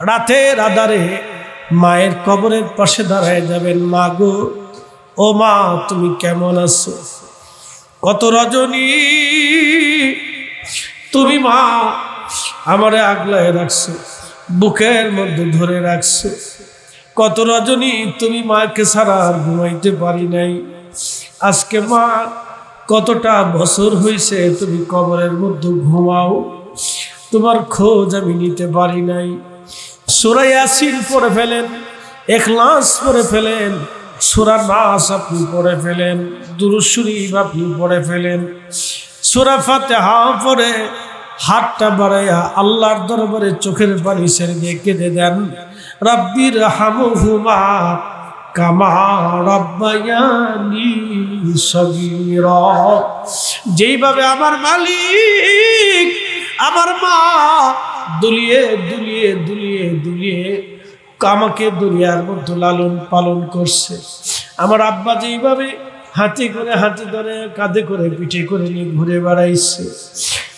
রাতের আধারে মায়ের কবরের পাশে দাঁড়ায় যাবেন, মা গো, ও মা, তুমি কেমন আছো? কত রজনী। তুমি মা, আমারে আগলায় রাখছো, বুকের মধ্যে ধরে রাখছো। কত রজনী, তুমি মাকে ছাড়া আর ঘুমাইতে পারি নাই। আজকে মা, কতটা বছর হয়েছে তুমি কবরের মধ্যে ঘুমাও। তোমার খোঁজ আমি নিতে পারি নাই। সুরাই আসিন পরে ফেলেন, এখলাস পরে ফেলেন সুরা নাস আপনি পড়ে ফেলেন দুরুশরীফ আপনি পড়ে ফেলেন। সুরা ফাতেহা পরে হাতটা বাড়াইয়া আল্লাহর দরবারে চোখের পানি সেরে দিয়ে কেঁদে দেন রাব্বির হামহুমা কামা রাব্বায়ানি সগীরা। যেইভাবে আমার মালিক, আমার মা দুলিয়ে দুলিয়ে দুলিয়ে দুলিয়ে আমাকে দুনিয়ার মধ্যে লালন পালন করছে। আমার আব্বা যেইভাবে হাতে করে হাতে ধরে, কাঁধে করে, পিঠে করে নিয়ে ঘুরে বেড়াইছে।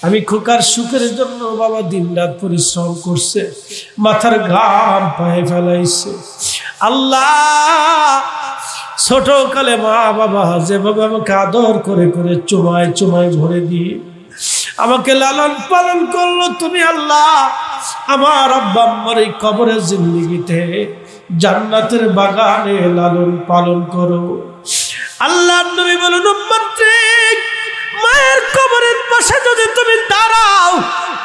আমি খোকার সুখের জন্য বাবা দিনরাত পরিশ্রম করছে, মাথার ঘাম পায়ে ফেলাইছে। আল্লাহ ছোট কালে মা বাবা যেভাবে আমাকে আদর করে করে চুমায় চুমায় ভরে দিয়ে আমাকে লালন পালন করল তুমি আল্লাহ। আমার আব্বা আম্মার এই কবরের জিন্দিগিতে জান্নাতের বাগানে লালন পালন করো। আল্লাহ নবী বলুন উম্মত্রিক মায়ের কবরের পাশে যদি তুমি দাঁড়াও,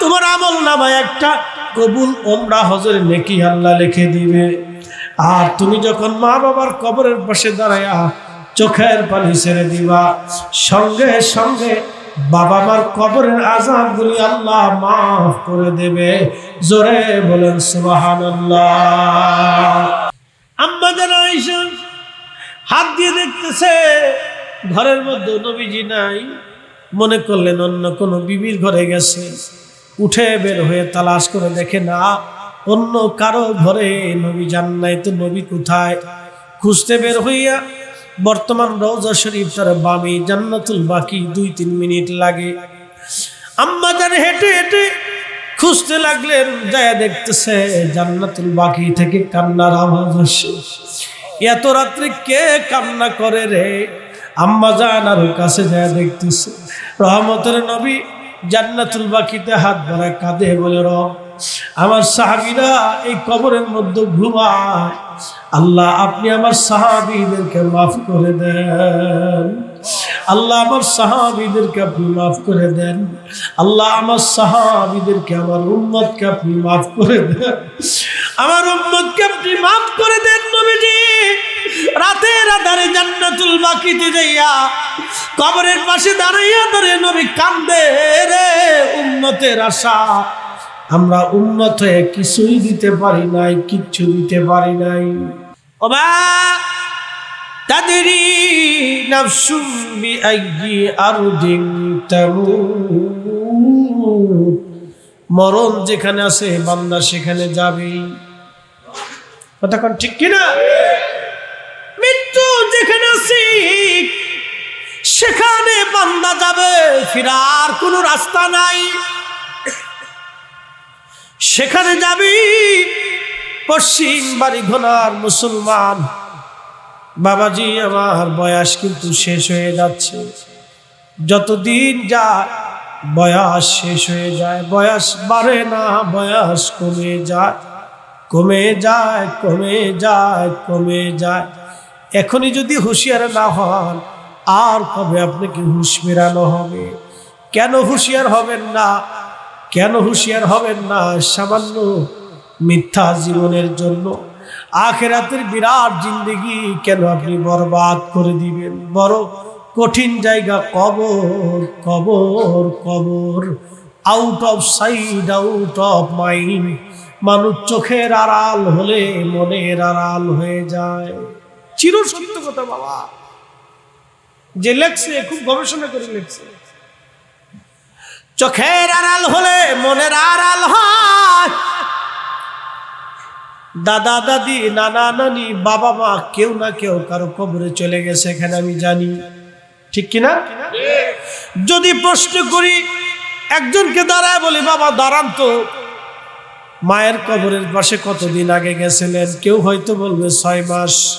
তোমার আমল নামায় একটা কবুল ওমরা হজরে নেকি আল্লাহ লিখে দিবে। আর তুমি যখন মা বাবার কবরের পাশে দাঁড়ায়া চোখের পানি ছেড়ে দিবা, সঙ্গে সঙ্গে বাবা মার কবরের আজাবগুলি আল্লাহ মাফ করে দেবে। জোরে বলেন সুবহানাল্লাহ। আম্মা জানা হাত দিয়ে দেখতেছে, ঘরের মধ্যে নবীজি নাই। মনে করলেন অন্য কোনো বিবির ঘরে গেছে। উঠে বের হয়ে তালাশ করে দেখে, না, অন্য কারও ঘরে নবী যান নাই, তো নবী কোথায়? খুঁজতে বের হইয়া বর্তমান রওজা শরীফ তার বামি জান্নাতুল বাকি দুই তিন মিনিট লাগে। আম্মা যান হেঁটে হেঁটে খুঁজতে লাগলেন, যায় দেখতেছে জান্নাতুল বাকি থেকে কান্নার আওয়াজ আসে এত রাত্রে কে কান্না করে রে? আম্মা যান আর কাছে যায় দেখতেছে, রহমতের নবী জান্নাতুল বাকিতে হাত ভরা কাঁদে বলে, রব আমার সাহাবিরা এই কবরের মধ্যে ঘুমায়। আল্লাহ, আপনি আমার সাহাবিদেরকে মাফ করে দেন। আল্লাহ, আমার সাহাবিদেরকে আপনি মাফ করে দেন। আল্লাহ, আমার সাহাবিদেরকে, আমার উম্মতকে আপনি মাফ করে দেন। আমার উম্মতকে আপনি মাফ করে দেন নবীজি। রাতে রাতারে জান্নাতুল বাকিতে যাইয়া কবরের পাশে দাঁড়াইয়া ধরে নবী কান্দে রে উম্মতের আশা। আমরা উন্নত হয়ে কিছুই দিতে পারি নাই, কিচ্ছু দিতে পারি নাই। আরদিন তামুত। মরণ যেখানে আছে, বান্দা সেখানে যাবে। কতক্ষণ ঠিক কিনা? মৃত্যু যেখানে আছে, সেখানে বান্দা যাবে, ফিরার কোনো রাস্তা নাই। সেখানে যাবি, পশ্চিম বাড়ি ঘোনার মুসলমান। বাবাজি, আমার বয়স কিন্তু শেষ হয়ে যাচ্ছে। যতদিন যায় বয়স শেষ হয়ে যায়, বয়স বাড়ে না, বয়স কমে যায়। কমে যায় কমে যায় কমে যায়। এখনই যদি হুঁশিয়ার না হন, আর কবে আপনাকে হুঁশ ফেরানো হবে? কেন হুঁশিয়ার হবেন না? কেন হুঁশিয়ার হবেন না সামান্য মিথ্যা জীবনের জন্য? আখেরাতের বিরাট জিন্দগি কেন আপনি বরবাদ করে দিবেন? বড় কঠিন জায়গা, কবর কবর কবর। Out of sight out of mind মানুষ চোখের আড়াল হলে মনের আড়াল হয়ে যায়। চির সত্য কথা বাবা। যে লেখছে, খুব গবেষণা করে লেখছে। চোখের আড়াল হলে মনের আড়াল হয়। দাদা, দাদি, নানা, নানি, বাবা, মা, কেউ না কেউ কারও কবরে চলে গেছে, এখানে আমি জানি। ঠিক কিনা? যদি প্রশ্ন করি, একজনকে দাঁড়ায় বলি, বাবা, দাঁড়ান তো। মায়ের কবরের পাশে কতদিন আগে গেছিলেন? কেউ হয়তো বলবে ছয় মাস।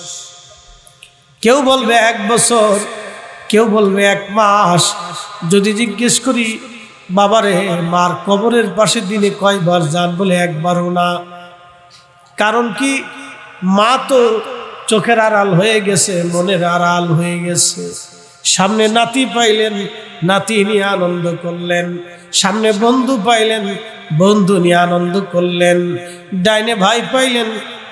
কেউ বলবে এক বছর। কেউ বলবে এক মাস। যদি জিজ্ঞেস করি বাবারে, মার কবরের পাশে দিনে কয়বার যান বলে একবারও না। কারণ কি, মা তো চোখের আড়াল হয়ে গেছে, মনের আড়াল হয়ে গেছে। সামনে নাতি পাইলেন, নাতি নিয়ে আনন্দ করলেন। সামনে বন্ধু পাইলেন, বন্ধু নিয়ে আনন্দ করলেন। ডাইনে ভাই পাইলেন,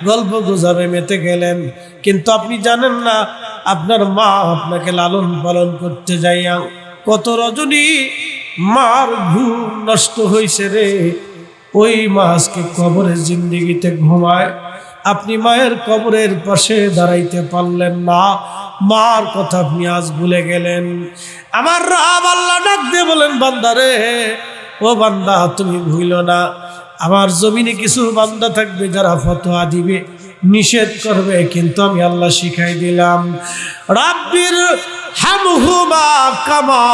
গল্প গুজাবে মেতে গেলেন। কিন্তু আপনি জানেন না, আপনার মা আপনাকে লালন পালন করতে যাইয়া কত রজনী মার ঘুম নষ্ট হয়েছে রে। ওই মা আজকে কবরের জিন্দিগিতে ঘুমায়। আপনি মায়ের কবরের পাশে দাঁড়াইতে পারলেন না। মার কথা আপনি আজ ভুলে গেলেন। আমার রাম আল্লাহ ডাক দিয়ে বলেন বান্দারে ও বান্দা, তুমি ভুইল না। আমার জমিনে কিছু বান্দা থাকবে যারা ফতোয়া দিবে, নিষেধ করবে, কিন্তু আমি আল্লাহ শিখাই দিলাম। রাব্বির হামহুমা কামা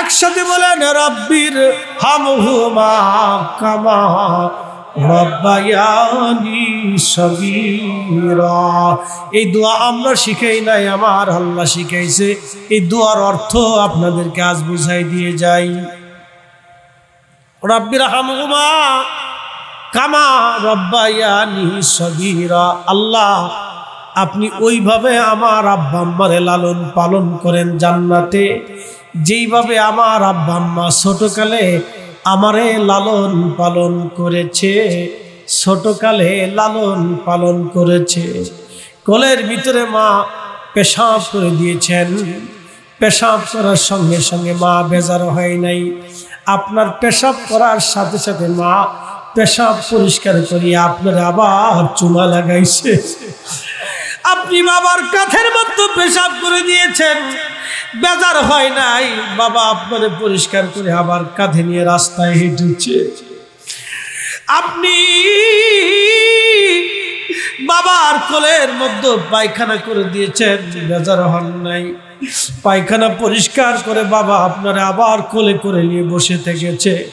একসাথে বলেন, রব্বির হামহুমা কামা রব্বায়ানি সগীরা। এই দোয়া আমরা শিখাই নাই, আমার আল্লাহ শিখাইছে। এই দোয়ার অর্থ আপনাদেরকে আজ বুঝাই দিয়ে যাই। রব্বির হামহুমা কামা রব্বায়ানি সগীরা। আল্লাহ আপনি ওইভাবে আমার আব্বা আম্মারে লালন পালন করেন জান্নাতে। যেইভাবে আমার আব্বা আম্মা ছোটকালে আমারে লালন পালন করেছে, ছোটকালে লালন পালন করেছে। কোলের ভিতরে মা পেশাব করে দিয়েছেন। পেশাব করার সঙ্গে সঙ্গে মা বেজার হয় নাই। আপনার পেশাব করার সাথে সাথে মা পেশাব পরিষ্কার করিয়ে আপনার আবার চুমা লাগাইছে। আপনি বাবার কাঠের মতো পেশাব করে দিয়েছেন। বেজার হয় নাই। বাবা আপনারে পরিষ্কার করে আবার কাঁধে নিয়ে রাস্তায় হেঁটেছে। আপনি বাবার কোলের মধ্যে পায়খানা করে দিয়েছেন। বেজার হন নাই। পায়খানা পরিষ্কার করে বাবা আপনারা আবার কোলে করে নিয়ে বসে থেকেছে।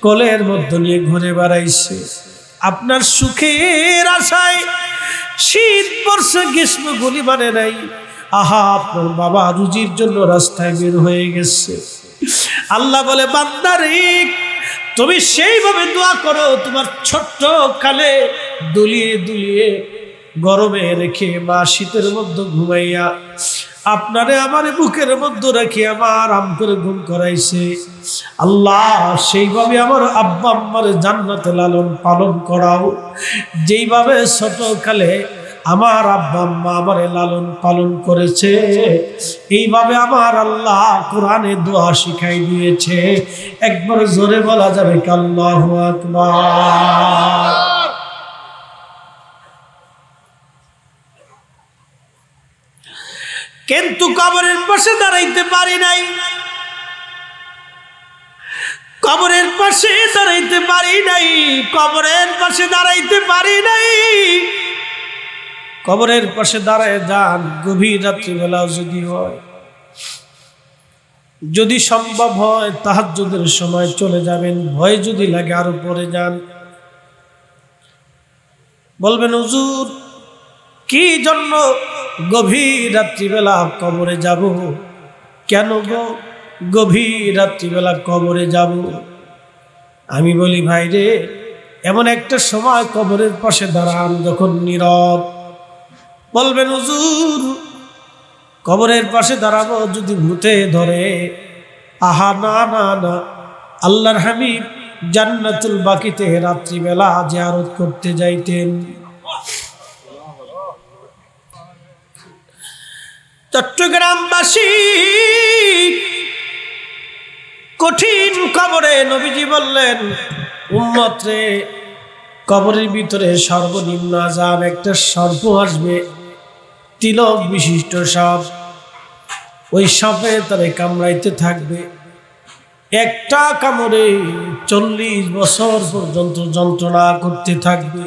কোলের মধ্যে নিয়ে ঘুরে বেড়াইছে। আপনার সুখের আশায় শীত বর্ষা গ্রীষ্ম গুলি মানে নাই। আহা, আপনার বাবা রুজির জন্য রাস্তায় বের হয়ে গেছে। আল্লাহ বলে বান্দারিক তুমি সেইভাবে দোয়া করো, তোমার ছোট্ট কালে দুলিয়ে দুলিয়ে গরমে রেখে বা শীতের মধ্যে ঘুমাইয়া আপনারে আমার বুকের মধ্যে রেখে, আমার আম করে ঘুম করাইছে। আল্লাহ, সেইভাবে আমার আব্বা আম্মার জান্নাতে লালন পালন করাও। যেইভাবে ছোটকালে আমার আব্বা আম্মা আমারে লালন পালন করেছে, এইভাবে আমার আল্লাহ কোরআনে দোয়া শিখাই দিয়েছে। একবার জোরে বলা যাবে কাল্লাহ আকবার। কিন্তু কবরের পাশে দাঁড়াইতে পারি নাই। কবরের পাশে দাঁড়াইতে পারি নাই, কবরের পাশে দাঁড়াইতে পারি নাই। কবরের পাশে দাঁড়ায় যান গভীর রাত্রিবেলা যদি হয়, যদি সম্ভব হয় তাহাজ্জুদের সময় চলে যাবেন, ভয় যদি লাগে আরও পরে যান। বলবেন, হুজুর, কি জন্য গভীর রাত্রিবেলা কবরে যাব। কেন গো? গভীর রাত্রিবেলা কবরে যাব। আমি বলি, ভাই রে, এমন একটা সময় কবরের পাশে দাঁড়ান যখন নীরব। বলবেন, হুজুর, কবরের পাশে দাঁড়াবো যদি ভূতে ধরে। আহা, না না না। আল্লাহর হামিদ জান্নাতুল বাকিতে রাত্রিবেলা জিয়ারত করতে যাইতেন। চট্টগ্রামবাসী, কঠিন কবরে নবীজি বললেন উম্মত্রে কবরের ভিতরে সর্বনিম্ন আজাব একটা সর্প আসবে, তিলক বিশিষ্ট সাপ ওই সাপে তারে কামড়াইতে থাকবে। একটা কামড়ে চল্লিশ বছর পর্যন্ত যন্ত্রণা করতে থাকবে।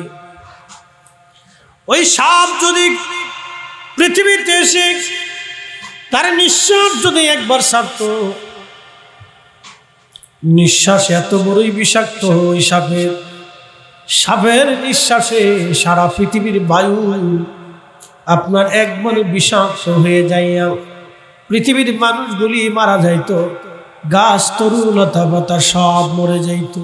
ওই সাপ যদি পৃথিবীতে এসে তার নিঃশ্বাস যদি একবার সারত, নিঃশ্বাস এত বড়ই বিষাক্ত ওই সাপের সাপের নিঃশ্বাসে সারা পৃথিবীর বায়ু আপনার একবারে বিষাক্ত হয়ে যাইয়া পৃথিবীর মানুষগুলি মারা যাইত, গাছ তরু লতা পাতা সব মরে যাইত।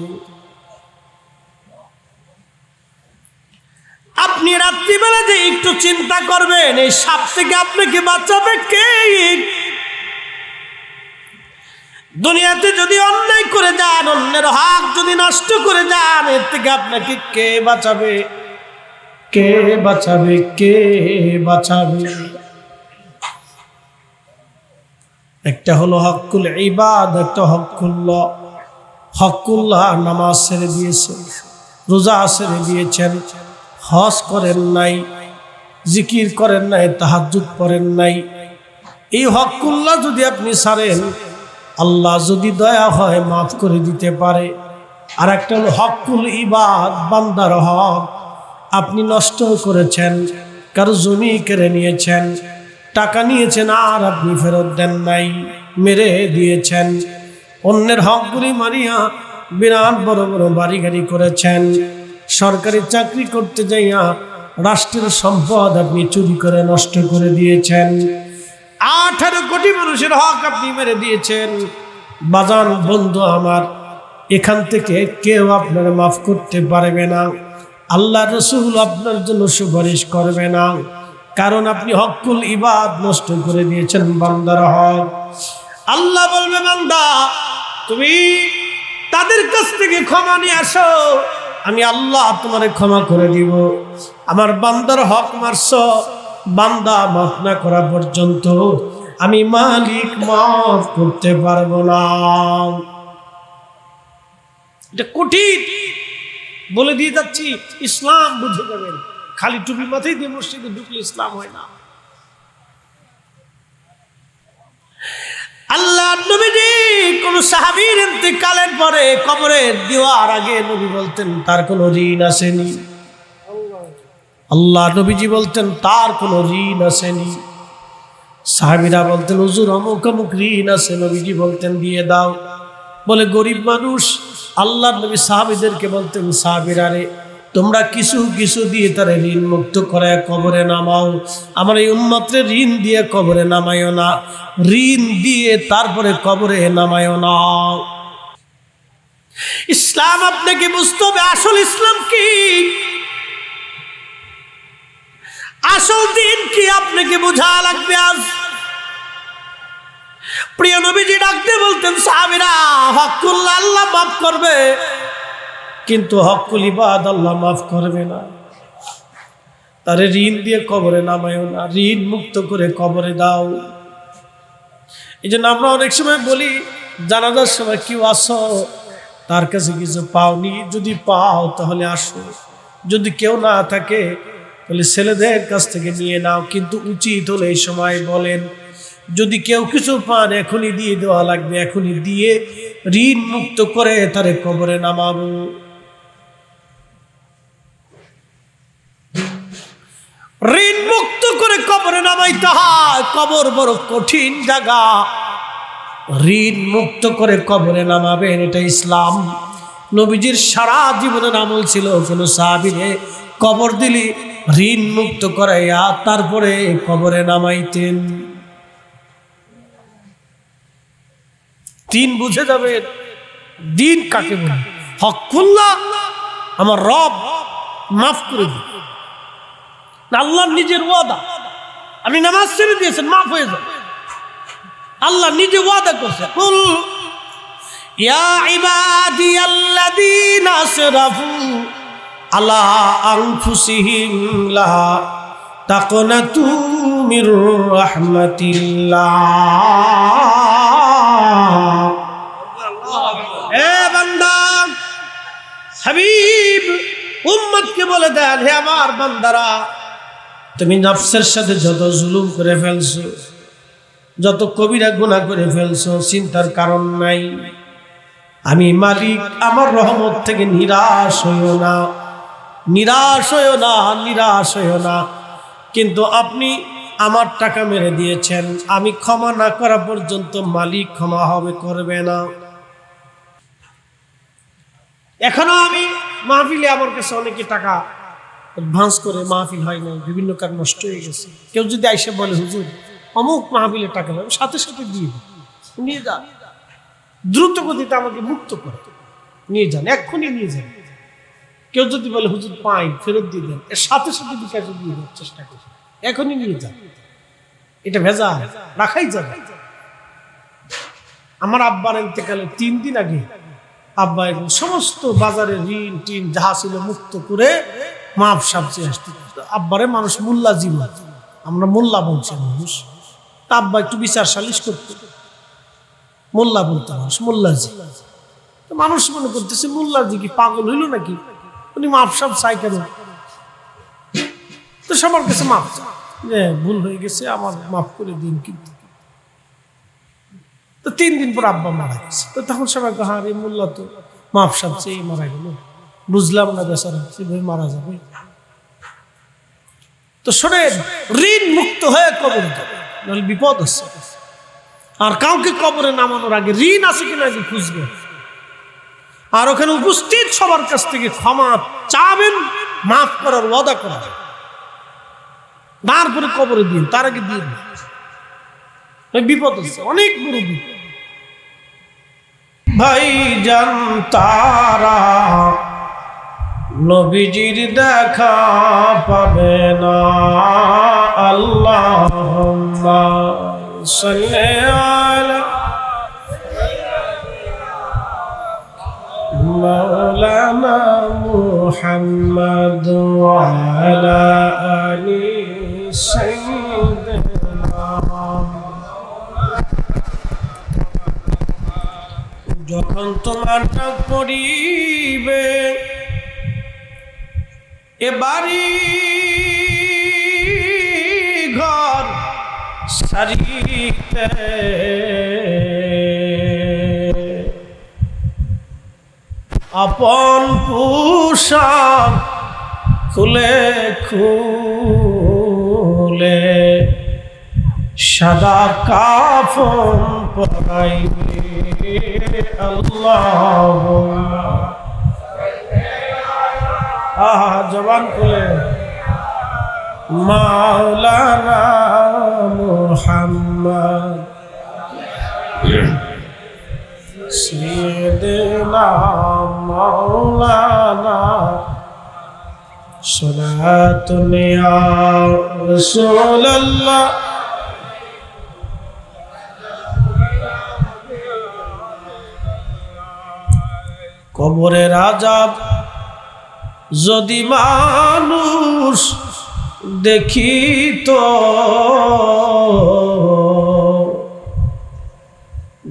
আপনি রাত্রিবেলা যে একটু চিন্তা করবেন, এই সাপ থেকে আপনাকে বাঁচাবে কে? দুনিয়াতে যদি অন্যায় করে যান, অন্যের হক যদি নষ্ট করে যান, এর থেকে আপনাকে কে বাঁচাবে? কে বাঁচাবে? কে বাঁচাবে? একটা হলো হকুল ইবাদ, একটা হকুল্লাহ। হকুল্লাহ নামাজ ছেড়ে দিয়েছেন রোজা ছেড়ে দিয়েছেন। হজ করেন নাই, জিকির করেন নাই তাহাজুদ করেন নাই। এই হকুল্লাহ যদি আপনি সারেন, আল্লাহ যদি দয়া হয় মাফ করে দিতে পারে। আর একটা হলো হকুল ইবাদ, বান্দার হক। আপনি নষ্ট করেছেন, কারও জমি কেড়ে নিয়েছেন, টাকা নিয়েছেন, আর আপনি ফেরত দেন নাই, মেরে দিয়েছেন। অন্যের হকগুলি মারিয়া বিরাট বড় বড় বাড়ি গাড়ি করেছেন। সরকারি চাকরি করতে যাইয়া রাষ্ট্রের সম্পদ আপনি চুরি করে নষ্ট করে দিয়েছেন। আঠারো কোটি মানুষের হক আপনি মেরে দিয়েছেন। বাজান বন্ধু আমার, এখান থেকে কেউ আপনার মাফ করতে পারবে না। আল্লাহ রসুল আপনার জন্য সুপারিশ করবে না। কারণ আপনি হকুল ইবাদ নষ্ট করে দিয়েছেন বান্দার হক। আল্লাহ বলবে, বান্দা, তুমি তাদের কাছ থেকে ক্ষমা নিয়ে আসো। আমি আল্লাহ তোমারে ক্ষমা করে দিব। আমার বান্দার হক মারছ, বান্দা মাফ না করা পর্যন্ত আমি মালিক মাফ করতে পারব না। এটা কঠিন। বলে দিয়ে যাচ্ছি, ইসলাম বুঝে যাবেন। খালি টুপি মাথায় দিয়ে মসজিদে ঢুকলে ইসলাম হয় না আল্লাহ নবীজি কোন সাহাবীর ইন্তিকালের পরে কবরে দেওয়ার আগে নবী বলতেন, তার কোনো ঋণ আসেনি। আল্লাহ নবীজি বলতেন, তার কোনো ঋণ আসেনি। সাহাবিরা বলতেন, হুজুর, অমুক অমুক ঋণ আছে। নবীজি বলতেন, দিয়ে দাও। বলে, গরিব মানুষ, আল্লাহ নবী সাহাবিদেরকে বলতেন, সাহাবিরা রে তোমরা কিছু কিছু দিয়ে তারা ঋণ মুক্ত করে কবরে নামাও। আমার এই উন্মাত্রে ঋণ দিয়ে কবরে নামায়ও না। ঋণ দিয়ে তারপরে কবরে নামায়ও না। ইসলাম আপনাকে বুঝতে হবে, আসল ইসলাম কি? আসল দিন কি আপনাকে বোঝা লাগবে আজ? প্রিয় নবীজি ডাকতে বলতেন, সাহাবিরা হকুল্লা আল্লাহ মাফ করবে। কিন্তু হকুল ইবাদ আল্লাহ মাফ করবে না। তারে ঋণ দিয়ে কবরে নামায়ও না। ঋণ মুক্ত করে কবরে দাও। এই জন্য আমরা অনেক সময় বলি, জানাজার সময় কেউ আসো, তার কাছে কিছু পাওনি, যদি পাও তাহলে আসো। যদি কেউ না থাকে, তাহলে ছেলেদের কাছ থেকে নিয়ে নাও। কিন্তু উচিত হলে এই সময় বলেন, যদি কেউ কিছু পান, এখনই দিয়ে দেওয়া লাগবে, এখনই দিয়ে ঋণ মুক্ত করে তারে কবরে নামাবো। ঋণ মুক্ত করে কবরে নামাইতে হয়। কবর বড় কঠিন জায়গা। ঋণ মুক্ত করে কবরে নামাবেন, এটা ইসলাম। নবীজির সারা জীবনের আমল ছিল কোনো সাহাবিরে কবর দিলি ঋণ মুক্ত করাইয়া তারপরে কবরে নামাইতেন। দিন বুঝে যাবে, দিন কাকে বলে। হকুল্লাহ আমার রব মাফ করে আল্লাহ নিজের ওয়াদা। আপনি নামাজ ছেড়ে দিয়েছেন, মাফ হয়ে যাবে। আল্লাহ নিজে ওয়াদা করছে, কুল, ইয়া ইবাদিয়াল্লাযীনা আসরাফু আলা আনফুসিহিম লা তাকনাতু মির রাহমাতিল্লাহ। এ বান্দা, হাবিব, উম্মতকে বলে দেন, হে আমার বান্দারা তুমি নফসের সাথে যত জুলুম করে ফেলছো, যত কবিরা গুণা করে ফেলছো, চিন্তার কারণ নাই। আমি মালিক, আমার রহমত থেকে নিরাশ হইও না। নিরাশ হইও না, নিরাশ হইও না। কিন্তু আপনি আমার টাকা মেরে দিয়েছেন। আমি ক্ষমা না করা পর্যন্ত মালিক ক্ষমা হবে, করবে না। এখনও আমি মাহফিলে আমার কাছে অনেকে টাকা অ্যাডভান্স করে মাহফিল হয় নাই, বিভিন্ন কারণ নষ্ট হয়ে গেছে। কেউ যদি আইসে বলে, হুজুর, অমুক মাহফিলে টাকা লাগবে, সাথে সাথে দিয়ে। নিয়ে যান। দ্রুত গতিতে আমাকে মুক্ত করে নিয়ে যান, এক্ষুনি নিয়ে যান। কেউ যদি বলে, হুজুর, পাই, ফেরত দিয়ে দেন। এর সাথে সাথে বিকাশে দিয়ে দেওয়ার চেষ্টা করি, এখনই নিয়ে যান। এটা ভেজা রাখাই যাবে আমার আব্বার ইন্তেকালে তিন দিন আগে, আব্বা এবং সমস্ত বাজারে ঋণ, টিন, যাহা ছিল মুক্ত করে মাপ সাপ আসতে আব্বারে মানুষ মোল্লা জীবন। আমরা মোল্লা বলছি মানুষ। তা আব্বা একটু বিচার সালিশ করতো। মোল্লা বলতো মানুষ মোল্লাজি তো মানুষ মনে করতেছে মোল্লাজি কি পাগল হইল নাকি? উনি মাপ সাপ চাই কেন? তো সবার কাছে মাপ। যে ভুল হয়ে গেছে, আমার মাফ করে দিন কিন্তু। তো তিন দিন পর আব্বা মারা গেছে। তো তখন সবাই কহা রে, মোল্লা তো মাপ সাপ চেয়ে মারা গেল। বুঝলাম না বেচারা সেভাবে মারা যাবে? তো শোনেন, ঋণ মুক্ত হয়ে কবর যাবে, নাহলে বিপদ আছে আর কাউকে কবরে নামানোর আগে ঋণ আছে কিনা আগে খুঁজবে। আর ওখানে উপস্থিত সবার কাছ থেকে ক্ষমা চাবেন, মাফ করার ওয়াদা করা তারপরে কবরে দিন, তার আগে দিন। বিপদ আছে অনেক বড় বিপদ ভাই জান তারা নবীজির দেখা পাবে না। আল্লাহ মৌলানা মুহাম্মদ আলা আলী যখন তোমার পরিবে এ বাড়ি ঘর সারিতে। আপন পোশাক খুলে খুলে সাদা কাফন পরাইবে আল্লাহ। আহা জবান খুলে মাওলানা মুহাম্মদ سيدنا مولانا صلاة يا رسول الله কবরের আজাব যদি মানুষ দেখিত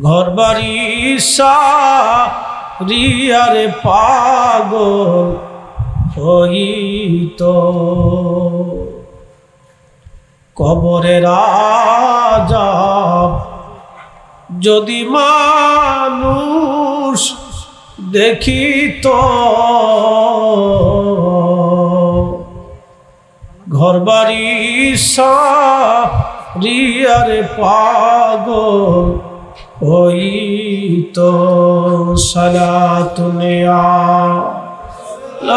ঘর বাড়ি রিয়ারে পাগল হইত। কবরের আজাব যদি মানুষ দেখিত ঘর বাড়ি রিয়ারে পাগল ওই তো সালাতুনিয়া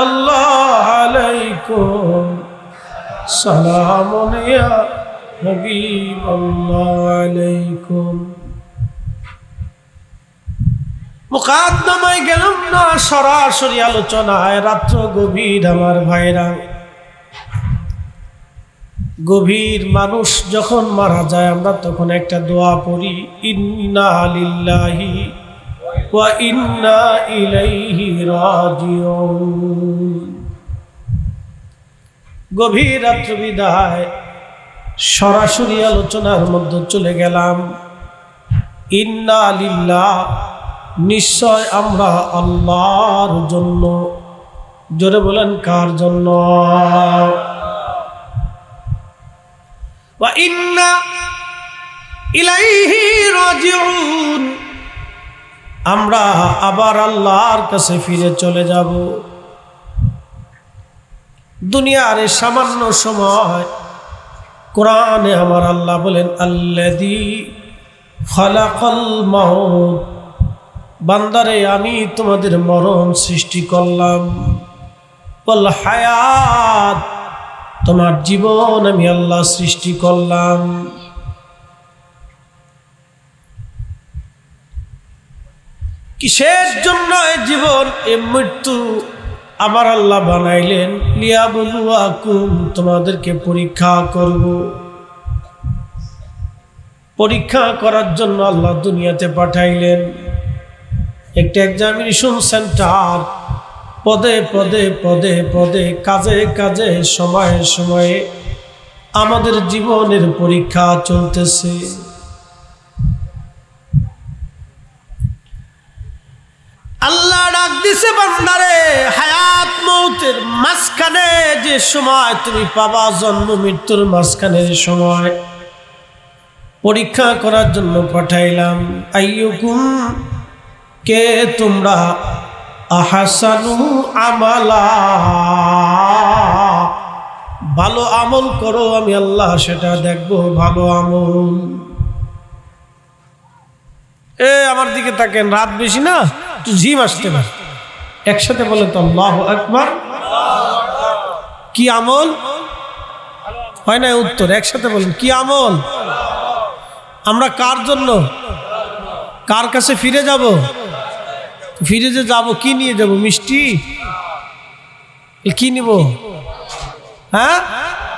আল্লাহ আলাইকুম। সালামুনিয়া হাবিবাল্লাহ আলাইকুম। মুকাদ্দমায় গেলাম না সরাসরি আলোচনায়, রাত্র গভীর আমার ভাইরা। গভীর মানুষ যখন মারা যায়, আমরা তখন একটা দোয়া পড়ি, ইন্না লিল্লাহি ওয়া ইন্না ইলাইহি রাজিউন। গভীর রাত্র বিদায়, সরাসরি আলোচনার মধ্যে চলে গেলাম, ইন্না লিল্লাহ নিশ্চয় আমরা আল্লাহর জন্য। জোরে বলেন, কার জন্য? আমরা আবার আল্লাহর কাছে ফিরে চলে যাব। দুনিয়ার সামান্য সময় কোরআনে আমার আল্লাহ বলেন আল্লাদি ফলাকল মাহমুদ বান্দারে, আমি তোমাদের মরণ সৃষ্টি করলাম। বল, হায়াত, তোমার জীবন আমি আল্লাহ সৃষ্টি করলাম। কিসের জন্য এ জীবন এ মৃত্যু আমার আল্লাহ বানাইলেন? লিয়া বলুয়াকুম তোমাদেরকে পরীক্ষা করব। পরীক্ষা করার জন্য আল্লাহ দুনিয়াতে পাঠাইলেন। একটা এক্সামিনেশন সেন্টার পদে পদে পদে পদে, কাজে কাজে, সময়ে সময়ে আমাদের জীবনের পরীক্ষা চলতেছে। আল্লাহ ডাক দিছে বান্দারে, হায়াত মৌতের মাঝখানে যে সময় তুমি পাবা, জন্ম, মৃত্যুর মাঝখানের সময়। পরীক্ষা করার জন্য পাঠাইলাম। আইয়ুকুম কে তোমরা? আহাসানু আমালা। ভালো আমল করো, আমি আল্লাহ সেটা দেখব, ভালো আমল। এ, আমার দিকে তাকেন, রাত বেশি না? একটু ঝিম আসতে পারে একসাথে বলে তো, আল্লাহ একবার কি আমল? হয় না, উত্তর, একসাথে বলেন, কি আমল? আমরা কার জন্য? কার কাছে ফিরে যাব? ফিরে যে যাব কি নিয়ে যাব মিষ্টি? কি নিব? হ্যাঁ?